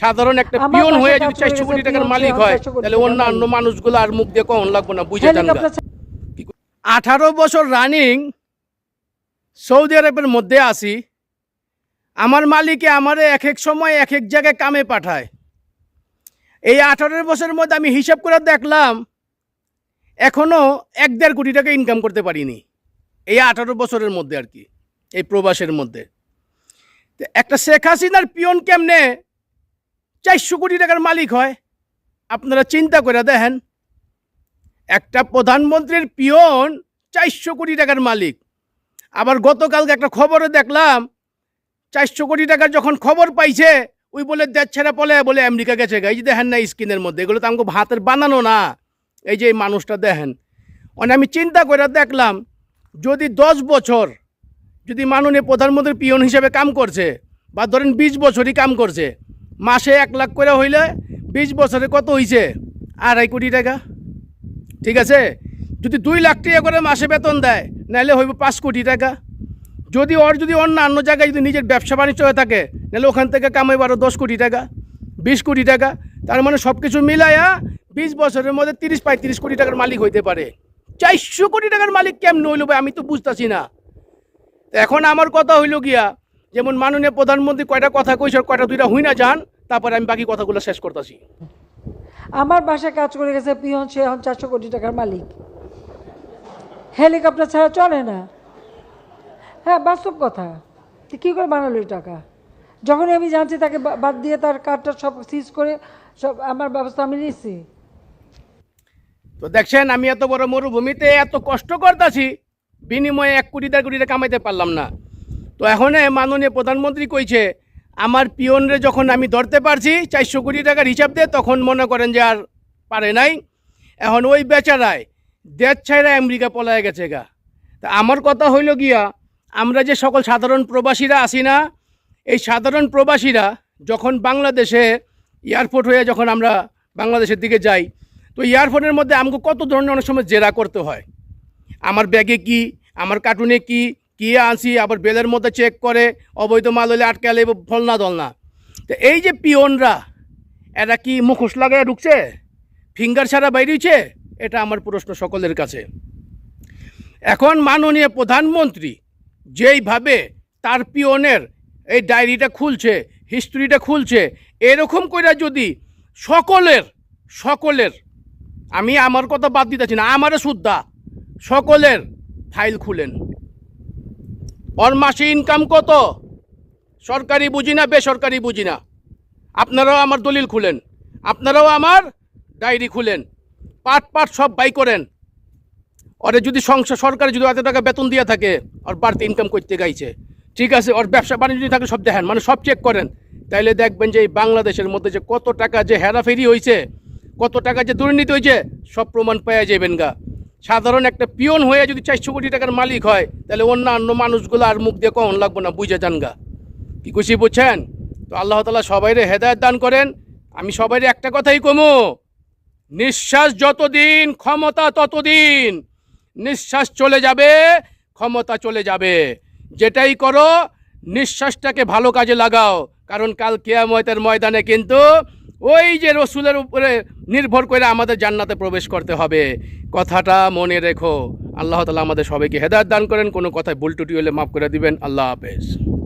সাধারণ একটা পিয়ন হয়ে যদি চারশো কোটি টাকার মালিক হয় তাহলে অন্যান্য। মানুষগুলো আর মুখ দিয়ে কখন লাগবো না বুঝে যান আঠারো বছর রানিং সৌদি আরবের মধ্যে আসি। আমার মালিকে আমারে এক এক সময় এক এক জায়গায় কামে পাঠায়। এই আঠারো বছরের মধ্যে আমি হিসাব করে দেখলাম এখনও এক দেড় কোটি টাকা ইনকাম করতে পারিনি। এই আঠারো বছরের মধ্যে আর কি এই প্রবাসের মধ্যে। একটা শেখ হাসিনার পিয়ন কেমনে চারশো কোটি টাকার মালিক হয়। আপনারা চিন্তা করে দেখেন, একটা প্রধানমন্ত্রীর পিয়ন চারশো কোটি টাকার মালিক। আবার গতকালকে একটা খবরে দেখলাম, চারশো কোটি টাকার যখন খবর পাইছে, ওই বলে দেশ ছেড়া পলে, বলে আমেরিকা গেছে। এই যে দেখেন না স্ক্রিনের মধ্যে, এগুলো তো আমাকে ভাতের বানানো না। এই যে এই মানুষটা দেখেন। মানে আমি চিন্তা করে দেখলাম, যদি দশ বছর যদি মাননীয় প্রধানমন্ত্রী পিয়ন হিসেবে কাম করছে, বা ধরেন বিশ বছরই কাম করছে মাসে এক লাখ করে হইলে বিশ বছরে কত হইছে? আড়াই কোটি টাকা। ঠিক আছে? যদি দুই লাখ টাকা করে মাসে বেতন দেয়, নাহলে হইব পাঁচ কোটি টাকা। যদি ওর যদি অন্যান্য জায়গায় যদি নিজের ব্যবসা বাণিজ্য হয়ে থাকে, নাহলে ওখান থেকে কামাইব আরও দশ কোটি টাকা, বিশ কোটি টাকা। তার মানে সব কিছু মিলাইয়া বিশ বছরের মধ্যে তিরিশ পঁয়ত্রিশ কোটি টাকার মালিক হইতে পারে। চারশো কোটি টাকার মালিক কেমন হইল ভাই? আমি তো বুঝতেছি না। এখন আমার কথা হইল গিয়া যেমন মাননীয় প্রধানমন্ত্রী কয়টা কথা কইছে কয়টা দুইটা হই না যান তারপরে আমি বাকি কথাগুলো শেষ করতেছি। আমার বাসায় কাজ করে গেছে পিয়ন সে এখন চারশো কোটি টাকার মালিক। হেলিকপ্টার ছাড়া চলে না। হ্যাঁ বাস্তব কথা। কী করে বানালো এই টাকা? যখনই আমি জানছি তাকে বাদ দিয়ে তার কার্ডটা সব সিজ করে সব আমার ব্যবস্থা আমি নিচ্ছি তো দেখছেন আমি এত বড় মরুভূমিতে এত কষ্ট করতেছি বিনিময়ে এক কোটি দেড় কোটি টাকা কামাইতে পারলাম না। তো এখন মাননীয় প্রধানমন্ত্রী কইছে, আমার পিয়নরে যখন আমি ধরতে পারছি চারশো কোটি টাকার হিসাব দিয়ে, তখন মনে করেন যে আর পারে নাই। এখন ওই বেচারায় দেশ ছাইরা আমেরিকা পলায় গেছে গা। তা আমার কথা হইল গিয়া, আমরা যে সকল সাধারণ প্রবাসীরা আসি না, এই সাধারণ প্রবাসীরা যখন বাংলাদেশে এয়ারপোর্ট হয়ে যখন আমরা বাংলাদেশের দিকে যাই, তো এয়ারপোর্টের মধ্যে আমাকে কত ধরনের অনেক সময় জেরা করতে হয়। আমার ব্যাগে কি, আমার কার্টুনে কি কি আনছি, আবার বেলের মধ্যে চেক করে, অবৈধ মাল হলে আটকালে ফল না দল না তো এই যে পিয়নরা, এরা কি মুখোশ লাগায় ঢুকছে? ফিঙ্গার ছাড়া বাইরেছে? এটা আমার প্রশ্ন সকলের কাছে। এখন মাননীয় প্রধানমন্ত্রী যেইভাবে তার পিয়নের এই ডায়েরিটা খুলছে হিস্ট্রিটা খুলছে, এরকম করে যদি সকলের সকলের, আমি আমার কথা বাদ দিতেছি না, আমারও শুদ্ধা, সকলের ফাইল খুলেন। ওর মাসে ইনকাম কত? সরকারি বুঝি না, বেসরকারি বুঝি না। আপনারাও আমার দলিল খুলেন, আপনারাও আমার ডায়েরি খুলেন, পাট পাট সব বাই করেন। ওরে যদি সংসার, সরকারে যদি এত টাকা বেতন দিয়ে থাকে, ওর বাড়তি ইনকাম করতে গাইছে। ঠিক আছে, ওর ব্যবসা বাণিজ্য যদি থাকে, সব দেখেন মানে সব চেক করেন। তাইলে দেখবেন যে এই বাংলাদেশের মধ্যে যে কত টাকা যে হেরাফেরি হয়েছে কত টাকা যে দুর্নীতি হয়েছে সব প্রমাণ পাওয়া যাবেন গা। সাধারণ একটা পিয়ন হয়ে যদি চারশো কোটি টাকার মালিক হয়, তাহলে অন্যান্য মানুষগুলো আর মুখ দিয়ে কখন লাগবো না, বুঝে যান গা। কি খুশি বুঝছেন? তো আল্লাহ তালা সবাইরে হেদায়ত দান করেন। আমি সবাইরে একটা কথাই কমু, নিঃশ্বাস যতদিন, ক্ষমতা ততদিন, নিঃশ্বাস চলে যাবে, ক্ষমতা চলে যাবে। যেটাই করো নিঃশ্বাসটাকে ভালো কাজে লাগাও, কারণ কাল কেয়ামতের ময়দানে কিন্তু ওই যে রসুলের উপরে নির্ভর করে আমাদের জান্নাতে প্রবেশ করতে হবে। কথাটা মনে রেখো। আল্লাহ তালা আমাদের সবাইকে হেদায়ত দান করেন। কোনো কথায় ভুল টুটি হলে মাফ করে দিবেন। আল্লাহ হাফেজ।